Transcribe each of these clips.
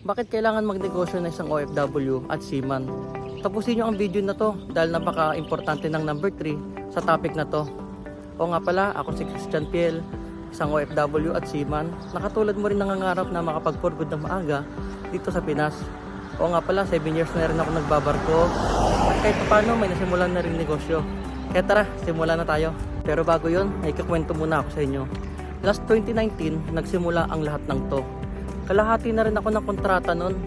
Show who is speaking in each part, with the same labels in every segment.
Speaker 1: Bakit kailangan magnegosyo ng isang OFW at seaman? Tapusin nyo ang video na to dahil napaka-importante ng number 3 sa topic na to. O nga pala, ako si Christian Piel, isang OFW at seaman. Nakatulad mo rin nangangarap na makapag-for good ng maaga dito sa Pinas. O nga pala, 7 years na rin ako nagbabarko. At kahit paano, may nasimulan na rin negosyo. Kaya tara, simulan na tayo. Pero bago yon, may kakwento muna ako sa inyo. Last 2019, nagsimula ang lahat ng to. Kalahati na rin ako ng kontrata nun.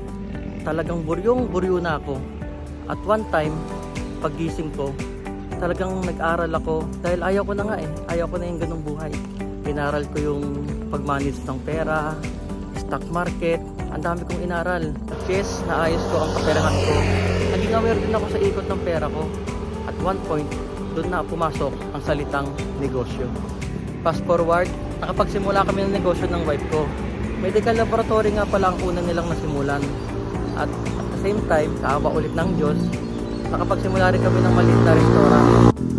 Speaker 1: Talagang buryong buryo na ako. At one time, paggising ko, talagang nag-aral ako dahil ayaw ko na nga eh. Ayaw ko na yung ganung buhay. Inaral ko yung pag-manage ng pera, stock market, ang dami kong inaral. At yes, naayos ko ang kaperahan ko. Naging aware din ako sa ikot ng pera ko. At one point, doon na pumasok ang salitang negosyo. Fast forward, nakapagsimula kami ng negosyo ng wife ko. Medical laboratory nga pala ang una nilang nasimulan. At at the same time, sa awa ulit ng Diyos, nakapagsimula rin kami ng maliit na restaurant.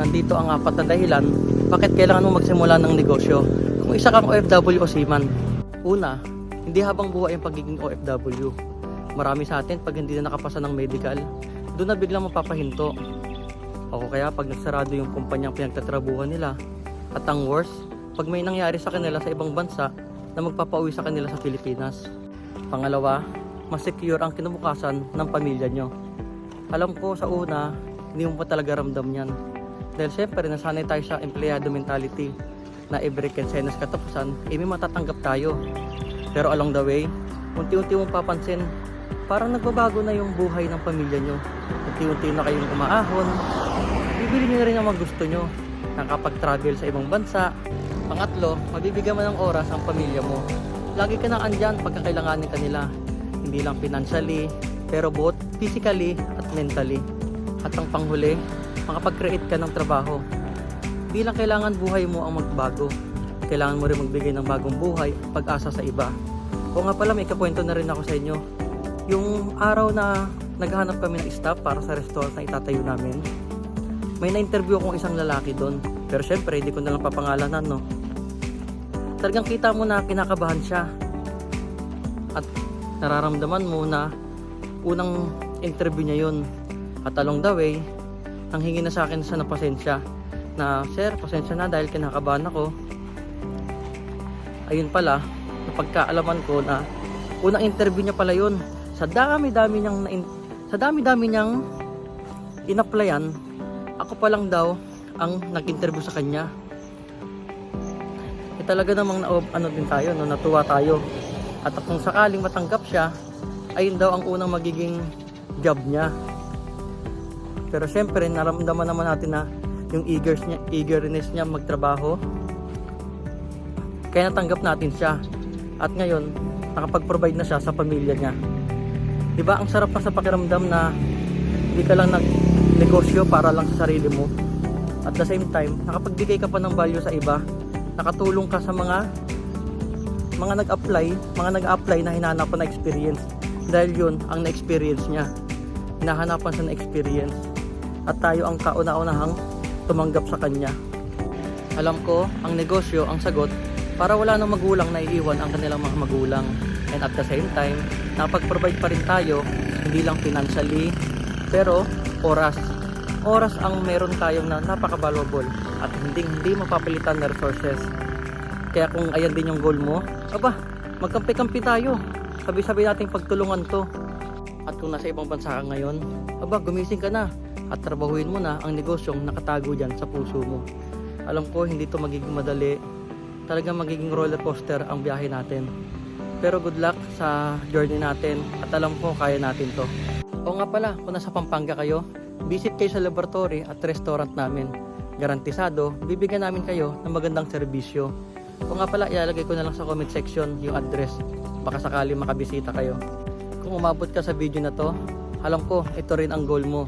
Speaker 1: Nandito ang apat na dahilan, bakit kailangan mo magsimula ng negosyo kung isa kang OFW o seaman. Una, hindi habang buhay ang pagiging OFW. Marami sa atin pag hindi na nakapasa ng medical, doon na biglang mapapahinto. O kaya pag nagsarado yung kumpanyang pinagtatrabuhan nila. At ang worst, pag may nangyari sa kanila sa ibang bansa na magpapauwi sa kanila sa Pilipinas. Pangalawa, mas secure ang kinabukasan ng pamilya nyo. Alam ko sa una, hindi mo pa talaga ramdam yan. Dahil syempre, nasanay tayo sa empleyado mentality na every kensenas katapusan, eh may matatanggap tayo. Pero along the way, unti-unti mong papansin, parang nagbabago na yung buhay ng pamilya nyo. Unti-unti na kayong umaahon. Bibili nyo na rin ang mga gusto nyo. Nakapag-travel sa ibang bansa. Pangatlo, mabibigyan mo ng oras ang pamilya mo. Lagi ka nang andyan pagka kailanganin ka nila. Hindi lang financially, pero both physically at mentally. At ang panghuli, makapag-create ka ng trabaho. Di lang kailangan buhay mo ang magbago. Kailangan mo rin magbigay ng bagong buhay at pag-asa sa iba. O nga pala, may kakwento na rin ako sa inyo. Yung araw na naghahanap kami ng staff para sa restaurant na itatayo namin, may na-interview akong isang lalaki doon. Pero syempre, hindi ko na lang papangalanan, no? Talagang kita mo na kinakabahan siya. At nararamdaman mo na unang interview niya yun. At along the way, nanghingi na sa akin siya ng pasensya. Na, sir, pasensya na dahil kinakabahan ako. Ayun pala, napagkaalaman ko na unang interview niya pala yun. Sa dami-dami niyang sa dami-dami niyang inapplyan, ako pa lang daw ang nag-interview sa kanya. Eh talaga namang na, ano din tayo, no, natuwa tayo. At kung sakaling matanggap siya, ayun daw ang unang magiging job niya. Pero syempre, naramdaman naman natin na yung eagerness niya, eagerness niya magtrabaho. Kaya natanggap natin siya. At ngayon, nakapag-provide na siya sa pamilya niya. 'Di ba ang sarap pa sa pakiramdam na hindi ka lang nag-negosyo para lang sa sarili mo. At the same time, nakapagbigay ka pa ng value sa iba. Nakatulong ka sa mga mga nag-apply, mga nag-apply na hinahanapan na experience. Dahil yun ang na-experience niya. Hinahanapan sa na-experience. At tayo ang kauna-unahang tumanggap sa kanya. Alam ko, ang negosyo, ang sagot, para wala nang magulang na iiwan ang kanilang mga magulang. And at the same time, napag-provide pa rin tayo, hindi lang financially, pero oras. Oras ang meron tayong na napaka-valuable at hindi hindi mapapalitan na resources. Kaya kung ayan din yung goal mo, aba, magkampi-kampi tayo. Sabi-sabi nating pagtulungan to. At kung nasa ibang bansa ka ngayon, aba, gumising ka na at trabahuin mo na ang negosyong nakatago dyan sa puso mo. Alam ko, hindi to magiging madali. Talagang magiging roller coaster ang biyahe natin. Pero good luck sa journey natin at alam ko kaya natin to. O nga pala, kung nasa Pampanga kayo, visit kayo sa laboratory at restaurant namin. Garantisado, bibigyan namin kayo ng magandang serbisyo. O nga pala, ilalagay ko na lang sa comment section yung address. Baka sakali makabisita kayo. Kung umabot ka sa video na to, alam ko, ito rin ang goal mo.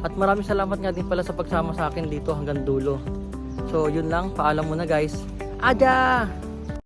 Speaker 1: At maraming salamat nga din pala sa pagsama sa akin dito hanggang dulo. So, yun lang. Paalam muna guys. Ada!